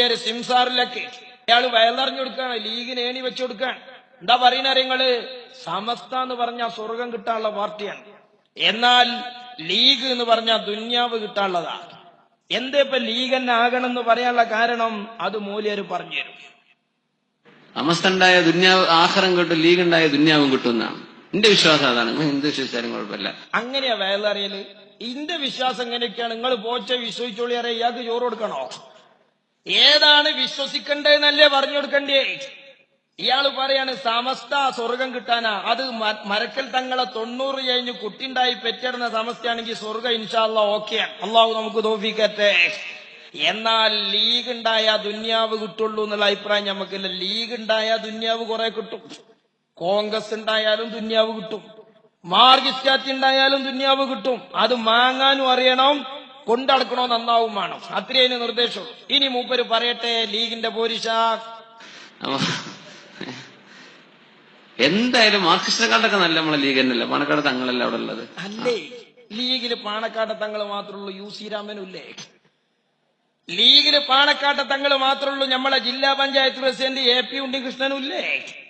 ഒരു സിംസാറിലൊക്കെ. അയാൾ വയലറിഞ്ഞു കൊടുക്കുകയാണ് ലീഗിന് ഏണി വെച്ചു കൊടുക്കാൻ എന്താ പറയുന്ന അറിയങ്ങൾ സമസ്ത എന്ന് പറഞ്ഞ സ്വർഗം കിട്ടാനുള്ള പാർട്ടിയാണ്. എന്നാൽ ലീഗ് എന്ന് പറഞ്ഞ ദുന്യാവ് കിട്ടാനുള്ളതാ. എന്താ ഇപ്പൊ ലീഗ് തന്നെ ആകണം എന്ന് പറയാനുള്ള കാരണം അത് മൂല്യര് പറഞ്ഞു തരും. അമസ്തുണ്ടായ ദുന്യാവ് ആഹാരം കിട്ടും ലീഗ് ഉണ്ടായ ദുന്യാവും കിട്ടും എന്നാണ് എന്റെ വിശ്വാസം അതാണ്. എന്ത് വിശ്വസിച്ചാലും കുഴപ്പമില്ല. അങ്ങനെയാ വയലറിയൽ. ഇന്റെ വിശ്വാസം എങ്ങനെയൊക്കെയാണ്? നിങ്ങൾ പോച്ച വിശ്വസിച്ചോളി അറിയാം ഇയാൾക്ക് ചോറ് കൊടുക്കണോ? ഏതാണ് വിശ്വസിക്കേണ്ടതെന്നല്ലേ പറഞ്ഞു കൊടുക്കണ്ടേ ഇയാൾ പറയാണ് സമസ്ത സ്വർഗം കിട്ടാനാ. അത് മരക്കൽ തങ്ങളെ തൊണ്ണൂറ് കഴിഞ്ഞ് കുട്ടിണ്ടായി പെറ്റിടുന്ന സമസ്തയാണെങ്കിൽ സ്വർഗം ഇൻഷാല്ല ഓക്കെയാണ് അള്ളാഹു നമുക്ക് തോഫിക്കട്ടെ. എന്നാൽ ലീഗ് ഉണ്ടായ ദുന്യാവ് കിട്ടുള്ളൂ എന്നുള്ള അഭിപ്രായം നമുക്കില്ല ലീഗ് ഉണ്ടായ ദുന്യാവ് കുറെ കിട്ടും. കോൺഗ്രസ് ഉണ്ടായാലും ദുന്യാവ് കിട്ടും. മാർഗിസ്റ്റാറ്റ് ഉണ്ടായാലും ദുന്യാവ് കിട്ടും. അത് മാങ്ങാനും അറിയണം. കൊണ്ടടക്കണോ നന്നാവും വേണം. അത്രയും നിർദ്ദേശം. ഇനി മൂപ്പര് പറയട്ടെ ലീഗിന്റെ പോരിശ എന്തായാലും മാർക്സിസ്റ്റിനെക്കാട്ടൊക്കെ നല്ല നമ്മളെ ലീഗ് തന്നെയല്ല? പാണക്കാട് തങ്ങളല്ല അവിടെ ഉള്ളത്? അല്ലേ? ലീഗിൽ പാണക്കാട്ട തങ്ങൾ മാത്രമുള്ളൂ യു സി രാമനുല്ലേ ലീഗിൽ പാണക്കാട്ട തങ്ങൾ മാത്രമുള്ളൂ നമ്മളെ ജില്ലാ പഞ്ചായത്ത് പ്രസിഡന്റ് എ പി ഉണ്ണികൃഷ്ണനും ഇല്ലേ?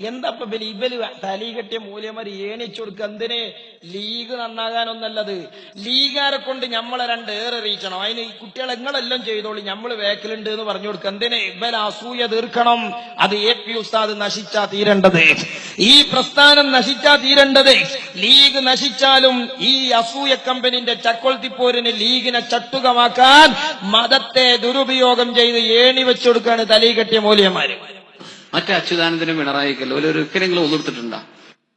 എന്താ ബലി ഇവൽ തലി കെട്ടിയ മൂല്യമാര് ഏണിച്ചു കൊടുക്കുക എന്തിന്? ലീഗ് നന്നാകാനൊന്നല്ലത്. ലീഗാരെ കൊണ്ട് നമ്മളെ രണ്ട് ഏറെ അറിയിക്കണം. അതിന് ഈ കുട്ടികളെ നിങ്ങളെല്ലാം ചെയ്തോളി. നമ്മൾ വേക്കലുണ്ട് എന്ന് പറഞ്ഞു കൊടുക്കുക എന്തിന്? ഇവൽ അസൂയ തീർക്കണം. അത് എ പി ഉസ്താദ് നശിച്ചാ തീരേണ്ടത്. ഈ പ്രസ്ഥാനം നശിച്ചാ തീരേണ്ടത്. ലീഗ് നശിച്ചാലും ഈ അസൂയ കമ്പനിന്റെ ചക്കൊളത്തിപ്പോരിന് ലീഗിനെ ചട്ടുകമാക്കാൻ മതത്തെ ദുരുപയോഗം ചെയ്ത് ഏണി വെച്ചുകൊടുക്കാണ് തലയിൽ കെട്ടിയ മൂല്യന്മാര്. മറ്റേ അച്യുതാനന്ദനും പിണറായിക്കല്ലോ ഒരു ഒരിക്കലെങ്കിലും ഒന്നിർത്തിട്ടുണ്ടോ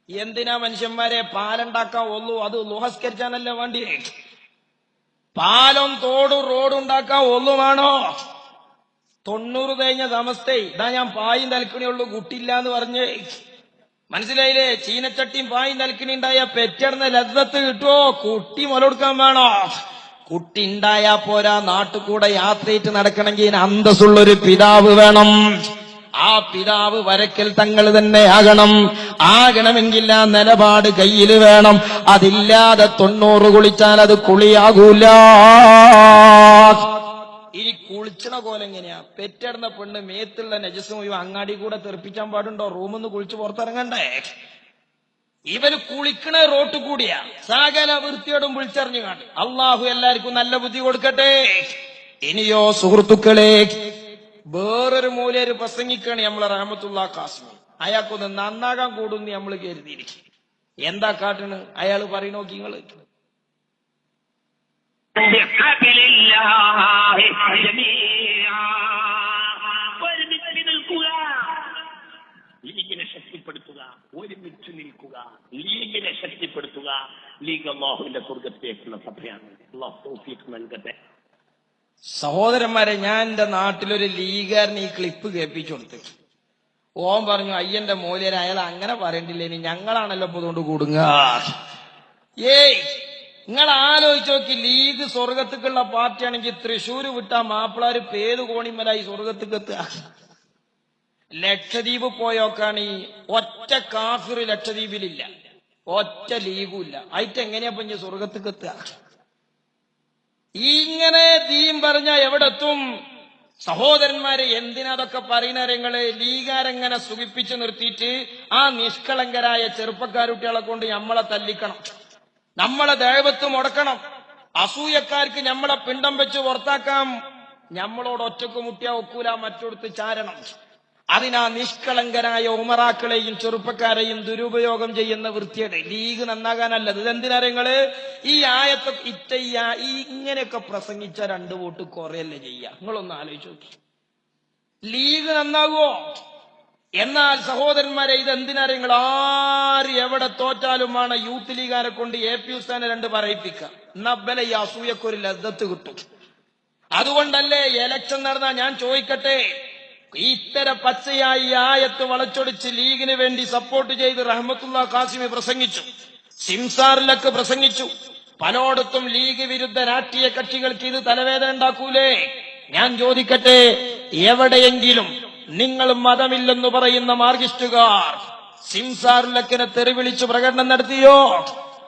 എന്തിനാ മനുഷ്യന്മാരെ പാലുണ്ടാക്കാൻ ഒന്നു അത് ലോഹസ്കരിച്ചാനല്ല വേണ്ടി പാലം തോടും റോഡുണ്ടാക്കാൻ ഒന്നുമാണോ തൊണ്ണൂറ് കഴിഞ്ഞ സമസ്തേ ഇതാ ഞാൻ പായും തലക്കണിയുള്ളൂ കുട്ടില്ല എന്ന് പറഞ്ഞ്. മനസ്സിലായില്ലേ? ചീനച്ചട്ടിയും പായും തലക്കണി ഉണ്ടായ പെറ്റടന്ന ലദ്ദത്ത് കിട്ടുമോ കുട്ടി മുലകൊടുക്കാൻ വേണോ? കുട്ടി ഉണ്ടായാ പോരാ നാട്ടുകൂടെ യാത്രയിട്ട് നടക്കണമെങ്കിൽ അന്തസ്സുള്ളൊരു പിതാവ് വേണം. ആ പിതാവ് വരക്കൽ തങ്ങൾ തന്നെ ആകണം. ആകണമെങ്കിൽ ആ നിലപാട് കയ്യിൽ വേണം. അതില്ലാതെ തൊണ്ണൂറ് കുളിച്ചാൽ അത് കുളിയാകൂല. ഇനി കുളിച്ചണ പോലെ എങ്ങനെയാ? പെറ്റടന്ന പെണ്ണ് മേത്തുള്ള നജസ് അങ്ങാടി കൂടെ തെറിപ്പിക്കാൻ പാടുണ്ടോ? റൂമിന്ന് കുളിച്ച് പുറത്തിറങ്ങണ്ടേ? ഇവർ കുളിക്കണ റോട്ട് കൂടിയാ. സകല വൃത്തിയോടും വിളിച്ചറിഞ്ഞു കാണും. അള്ളാഹു എല്ലാവർക്കും നല്ല ബുദ്ധി കൊടുക്കട്ടെ. ഇനിയോ സുഹൃത്തുക്കളെ വേറൊരു മൂലര് പ്രസംഗിക്കുകയാണ് നമ്മളെ റഹമത്തുള്ള കാസിമി അയാൾക്കൊന്ന് നന്നാകാൻ കൂടുന്ന് നമ്മൾ കരുതിയിരിക്കും എന്താ കാട്ടണ് അയാൾ പറയണോക്കി നിങ്ങൾ നിൽക്കുക ലീഗിനെ ശക്തിപ്പെടുത്തുക ഒരുമിച്ച് നിൽക്കുക ലീഗിനെ ശക്തിപ്പെടുത്തുക. ലീഗ് അള്ളാഹുവിന്റെ സ്വർഗത്തേക്കുള്ള സഭയാണ്. അള്ളാഹു നൽകട്ടെ. സഹോദരന്മാരെ ഞാൻ എന്റെ നാട്ടിലൊരു ലീഗാരനെ ഈ ക്ലിപ്പ് കേൾപ്പിച്ചു കൊടുത്തു. ഓൻ പറഞ്ഞു അയ്യന്റെ മൂല്യര് അയാൾ അങ്ങനെ പറയണ്ടില്ല? ഇനി ഞങ്ങളാണല്ലോ പൊതുകൊണ്ട് കൂടുങ്ങ ഏയ് നിങ്ങൾ ആലോചിച്ച് നോക്കി ലീഗ് സ്വർഗത്തേക്കുള്ള പാർട്ടിയാണെങ്കിൽ തൃശ്ശൂര് വിട്ട മാപ്പിളാര് പേര് കോണിമലായി സ്വർഗത്തേക്ക് എത്തുക. ലക്ഷദ്വീപ് പോയോക്കാണ് ഈ ഒറ്റ കാഫിർ ലക്ഷദ്വീപിലില്ല. ഒറ്റ ലീഗും ഇല്ല. അയിറ്റ് എങ്ങനെയാ പഞ്ഞ് സ്വർഗത്തേക്ക് എത്തുക? ഇങ്ങനെ തീം പറഞ്ഞ എവിടെത്തും? സഹോദരന്മാരെ എന്തിനാ അതൊക്കെ പറയുന്ന രംഗങ്ങൾ ലീഗാരെങ്ങനെ സുഖിപ്പിച്ചു നിർത്തിയിട്ട് ആ നിഷ്കളങ്കരായ ചെറുപ്പക്കാരുട്ടികളെ കൊണ്ട് നമ്മളെ തല്ലിക്കണം. നമ്മളെ ദൈവത്ത് മുടക്കണം. അസൂയക്കാർക്ക് നമ്മളെ പിണ്ടം വെച്ച് പുറത്താക്കാം. നമ്മളോട് ഒറ്റയ്ക്ക് മുട്ടിയാ ഒക്കൂല മറ്റൊടുത്ത് ചാരണം. അതിനാ നിഷ്കളങ്കനായ ഉമറാക്കളെയും ചെറുപ്പക്കാരെയും ദുരുപയോഗം ചെയ്യുന്ന വൃത്തിയുടെ ലീഗ് നന്നാകാനല്ലത്. ഇതെന്തിനാ നിങ്ങൾ ഈ ആയത്തെ ഇറ്റയ്യ ഈ ഇങ്ങനെയൊക്കെ പ്രസംഗിച്ച രണ്ട് വോട്ട് കുറയല്ലേ ചെയ്യുക നിങ്ങളൊന്ന് ആലോചിച്ച് നോക്കി. ലീഗ് നന്നാകുമോ എന്നാൽ സഹോദരന്മാരെ ഇതെന്തിനാ നിങ്ങൾ ആര് എവിടെ തോറ്റാലുമാണ് യൂത്ത് ലീഗാരെ കൊണ്ട് എ പി ഉസ്താനെ രണ്ട് പറയിപ്പിക്കുക. നബ്ബല ഈ അസൂയക്കൊരു ലദ്ദത്ത് കിട്ടും. അതുകൊണ്ടല്ലേ എലക്ഷൻ നടന്ന ഞാൻ ചോദിക്കട്ടെ? ഇത്തര പച്ചയായി ആയത്ത് വളച്ചൊടിച്ച് ലീഗിന് വേണ്ടി സപ്പോർട്ട് ചെയ്ത് റഹ്മത്തുള്ള കാസിമി പ്രസംഗിച്ചു. സിംസാറിലൊക്കെ പ്രസംഗിച്ചു. പലയിടത്തും ലീഗ് വിരുദ്ധ രാഷ്ട്രീയ കക്ഷികൾക്ക് ഇത് തലവേദന ഉണ്ടാക്കൂലേ? ഞാൻ ചോദിക്കട്ടെ എവിടെയെങ്കിലും നിങ്ങൾ മതമില്ലെന്ന് പറയുന്ന മാർഗിസ്റ്റുകാർ സിംസാറിലക്കിനെ തെറിവിളിച്ച് പ്രകടനം നടത്തിയോ?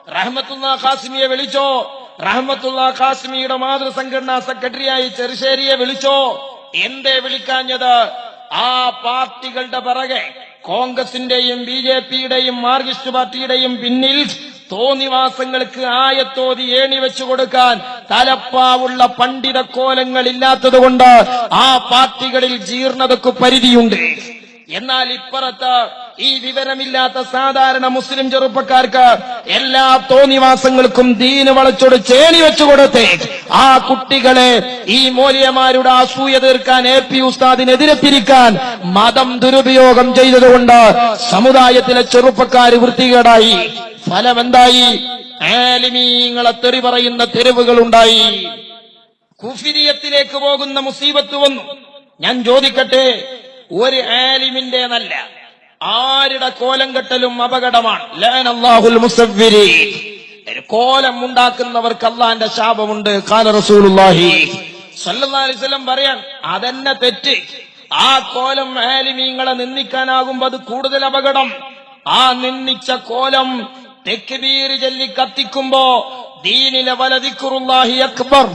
റഹ്മത്തുള്ള കാസിമിയെ വിളിച്ചോ? റഹ്മത്തുള്ള ഖാസിമിയുടെ മാതൃസംഘടനാ സെക്രട്ടറിയായി ചെറുശ്ശേരിയെ വിളിച്ചോ? എന്തേ വിളിക്കാഞ്ഞത്? ആ പാർട്ടികളുടെ പിറകെ കോൺഗ്രസിന്റെയും ബി ജെ പിയുടെയും മാർക്സിസ്റ്റ് പാർട്ടിയുടെയും പിന്നിൽ തോന്നിവാസങ്ങൾക്ക് ആയത്തോതി ഏണി വെച്ചു കൊടുക്കാൻ തലപ്പാവുള്ള പണ്ഡിത കോലങ്ങൾ ഇല്ലാത്തതുകൊണ്ട് ആ പാർട്ടികളിൽ ജീർണതക്ക് പരിധിയുണ്ട്. എന്നാൽ ഇപ്പുറത്ത് ഈ വിവരമില്ലാത്ത സാധാരണ മുസ്ലിം ചെറുപ്പക്കാർക്ക് എല്ലാ തോന്നിവാസങ്ങൾക്കും ദീന് വളച്ചോട് ചേണി വെച്ചു കൊടുത്തേ ആ കുട്ടികളെ ഈ മൂല്യമാരുടെ അസൂയ തീർക്കാൻ എ പി ഉസ്താദിനെതിരെ തിരിക്കാൻ മതം ദുരുപയോഗം ചെയ്തതുകൊണ്ട് സമുദായത്തിലെ ചെറുപ്പക്കാർ വൃത്തികേടായി. ഫലം എന്തായി ആലിമീങ്ങളെ തെറി പറയുന്ന തെരുവുകൾ ഉണ്ടായി കുഫിരിയത്തിലേക്ക് പോകുന്ന മുസീബത്ത് വന്നു. ഞാൻ ചോദിക്കട്ടെ ഒരു ആലിമിന്റേന്നല്ല ആരുടെ കോലം കെട്ടലും അപകടമാണ്. കോലം ഉണ്ടാക്കുന്നവർക്ക് അള്ളാന്റെ ശാപമുണ്ട്. പറയാൻ അതെന്നെ തെറ്റ്. ആ കോലം ആലിമീങ്ങളെ നിന്ദിക്കാനാകുമ്പോ അത് കൂടുതൽ അപകടം. ആ നിന്ദിച്ച കോലം തെക്കുബീർ ചൊല്ലി കത്തിക്കുമ്പോ ദീനിലെ വലതിക്കുറുല്ലാഹി അക്ബർ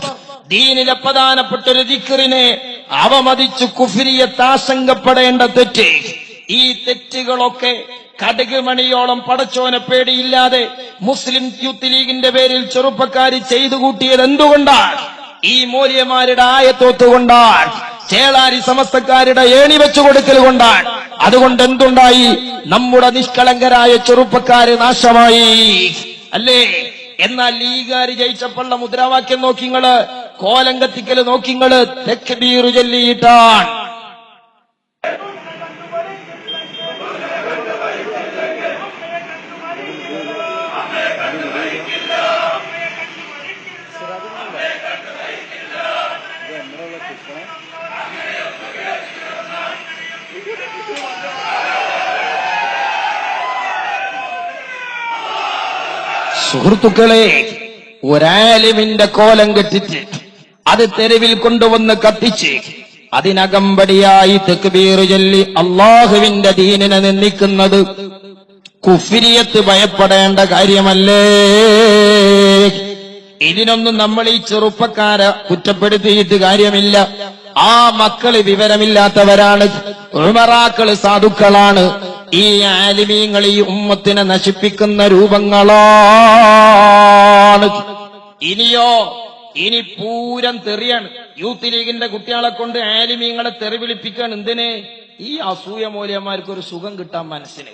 ദീനിലെ പ്രധാനപ്പെട്ട ഒരു ദിക്കറിനെ അവമതിച്ചു കുഫിരിയെ ആശങ്കപ്പെടേണ്ട തെറ്റ്. ഈ തെറ്റുകളൊക്കെ കടുക് മണിയോളം പടച്ചോനെ പേടിയില്ലാതെ മുസ്ലിം യൂത്ത് ലീഗിന്റെ പേരിൽ ചെറുപ്പക്കാർ ചെയ്തു കൂട്ടിയത് എന്തുകൊണ്ടാണ്? ഈ മൂല്യമാരുടെ ആയത്തോത്തുകൊണ്ടാണ് ചേളാരി സമസ്തക്കാരുടെ ഏണി വെച്ചു കൊടുക്കൽ കൊണ്ടാണ്. അതുകൊണ്ട് എന്തുണ്ടായി? നമ്മുടെ നിഷ്കളങ്കരായ ചെറുപ്പക്കാര് നാശമായി. അല്ലേ? എന്നാൽ ലീഗാര് ജയിച്ചപ്പോഴുള്ള മുദ്രാവാക്യം നോക്കിങ്ങൾ കോലം കത്തിക്കൽ നോക്കിങ്ങൾ തെക്ക് ബീറു ചൊല്ലിയിട്ടാണ്. സുഹൃത്തുക്കളെ ഒരാലിമിന്റെ കോലം കെട്ടിച്ച് അത് തെരുവിൽ കൊണ്ടുവന്ന് കത്തിച്ച് അതിനകമ്പടിയായി തെക്കുബീർ ചൊല്ലി അള്ളാഹുവിന്റെ ദീനിനെ നിന്ദിക്കുന്നത് കുഫിരിയത്ത് ഭയപ്പെടേണ്ട കാര്യമല്ലേ? ഇതിനൊന്നും നമ്മൾ ഈ ചെറുപ്പക്കാരെ കുറ്റപ്പെടുത്തിയിട്ട് കാര്യമില്ല. ആ മക്കൾ വിവരമില്ലാത്തവരാണ് ഉമറാക്കൾ സാധുക്കളാണ്. ഈ ആലിമീങ്ങൾ ഈ ഉമ്മത്തിനെ നശിപ്പിക്കുന്ന രൂപങ്ങളാണ്. ഇനിയോ ഇനി പൂരം തെറിയാണ്. യൂത്ത് ലീഗിന്റെ കുട്ടികളെ കൊണ്ട് ആലിമീങ്ങളെ തെറി വിളിപ്പിക്കാൻ എന്തിന്? ഈ അസൂയ മൂല്യന്മാർക്ക് ഒരു സുഖം കിട്ടാൻ മനസ്സിന്.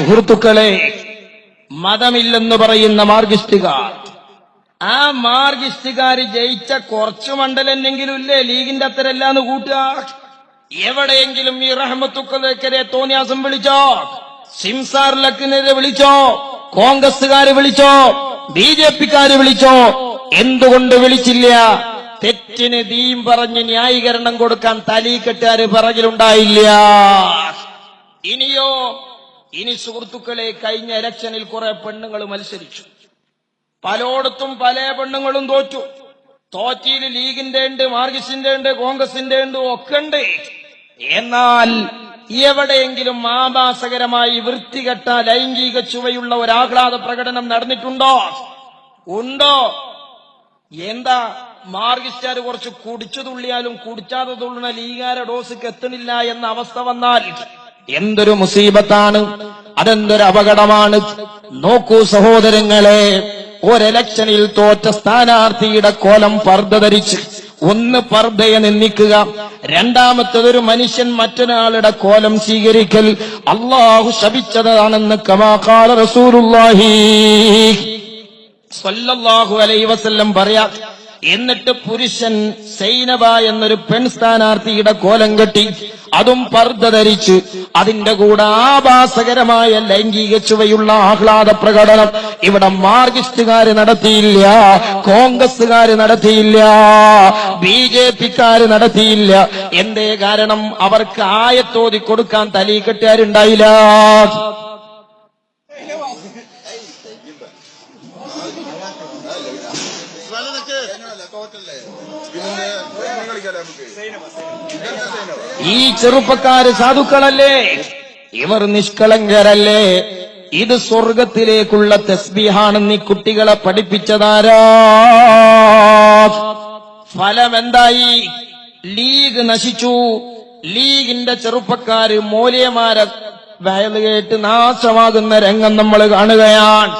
സുഹൃത്തുക്കളെ മതമില്ലെന്ന് പറയുന്ന മാർഗിസ്റ്റുകാർ ആ മാർഗിസ്റ്റുകാര് ജയിച്ച കുറച്ചു മണ്ഡലെന്നെങ്കിലും ഇല്ലേ ലീഗിന്റെ അത്തരല്ലാന്ന് കൂട്ടുക? എവിടെയെങ്കിലും ഈ റഹമത്തുക്കലേക്കരെ തോന്നിയാസം വിളിച്ചോ? സിംസാർ ലക്കിനെതിരെ വിളിച്ചോ? കോൺഗ്രസുകാര് വിളിച്ചോ? ബി ജെ പിക്കാര് വിളിച്ചോ? എന്തുകൊണ്ട് വിളിച്ചില്ല? തെറ്റിന് ദീം പറഞ്ഞ് ന്യായീകരണം കൊടുക്കാൻ തലീക്കെട്ടുകാര് പറകിലുണ്ടായില്ല. ഇനിയോ ഇനി സുഹൃത്തുക്കളെ കഴിഞ്ഞ ഇലക്ഷനിൽ കുറെ പെണ്ണുങ്ങൾ മത്സരിച്ചു. പലയിടത്തും പല പെണ്ണുങ്ങളും തോറ്റു. തോറ്റിയിൽ ലീഗിന്റെ ഉണ്ട് മാർക്സിന്റെ ഉണ്ട് കോൺഗ്രസിന്റെ ഉണ്ട് ഒക്കെ ഉണ്ട്. എന്നാൽ എവിടെയെങ്കിലും ആഭാസകരമായി വൃത്തികെട്ട ലൈംഗിക ചുവയുള്ള ഒരു ആഹ്ലാദ പ്രകടനം നടന്നിട്ടുണ്ടോ? ഉണ്ടോ? എന്താ? മാർഗിസ്റ്റാർ കുറച്ച് കുടിച്ചു തുള്ളിയാലും കുടിച്ചാതെ തുള്ളുന്ന ലീഗാര ഡോസ് എത്തണില്ല എന്ന അവസ്ഥ വന്നാൽ എന്തൊരു മുസീബത്താണ് അതെന്തൊരു അപകടമാണ്. നോക്കൂ സഹോദരങ്ങളെ ഒരലക്ഷനിൽ തോറ്റ സ്ഥാനാർത്ഥിയുടെ കോലം പർദ്ദ ധരിച്ച് ഒന്ന് പർദ്ദയെ നിന്ദിക്കുക രണ്ടാമത്തതൊരു മനുഷ്യൻ മറ്റൊരാളുടെ കോലം സ്വീകരിക്കൽ അള്ളാഹു ശപിച്ചതാണെന്ന് കമാക്കാല റസൂലുള്ളാഹി സ്വല്ലല്ലാഹു അലൈഹി വസല്ലം പറയാ. എന്നിട്ട് പുരുഷൻ സൈനബ എന്നൊരു പെൺ സ്ഥാനാർത്ഥിയുടെ കോലം കെട്ടി അതും പർദ്ദ ധരിച്ച് അതിന്റെ കൂടെ ആഭാസകരമായ ലൈംഗിക ചുവയുള്ള ആഹ്ലാദ പ്രകടനം ഇവിടെ മാർഗിസ്റ്റുകാര് നടത്തിയില്ല കോൺഗ്രസുകാര് നടത്തിയില്ല ബി ജെ പിക്കാര് നടത്തിയില്ല. എന്തേ കാരണം? അവർക്ക് ആയത്തോതി കൊടുക്കാൻ തലീ ഈ ചെറുപ്പക്കാര് സാധുക്കളല്ലേ? ഇവർ നിഷ്കളങ്കരല്ലേ? ഇത് സ്വർഗത്തിലേക്കുള്ള തസ്ബീഹാണെന്ന് ഈ കുട്ടികളെ പഠിപ്പിച്ചതാരാ? ഫലം എന്തായി ലീഗ് നശിച്ചു. ലീഗിന്റെ ചെറുപ്പക്കാര് മൂല്യമാരെ കേട്ട് നാശമാകുന്ന രംഗം നമ്മൾ കാണുകയാണ്.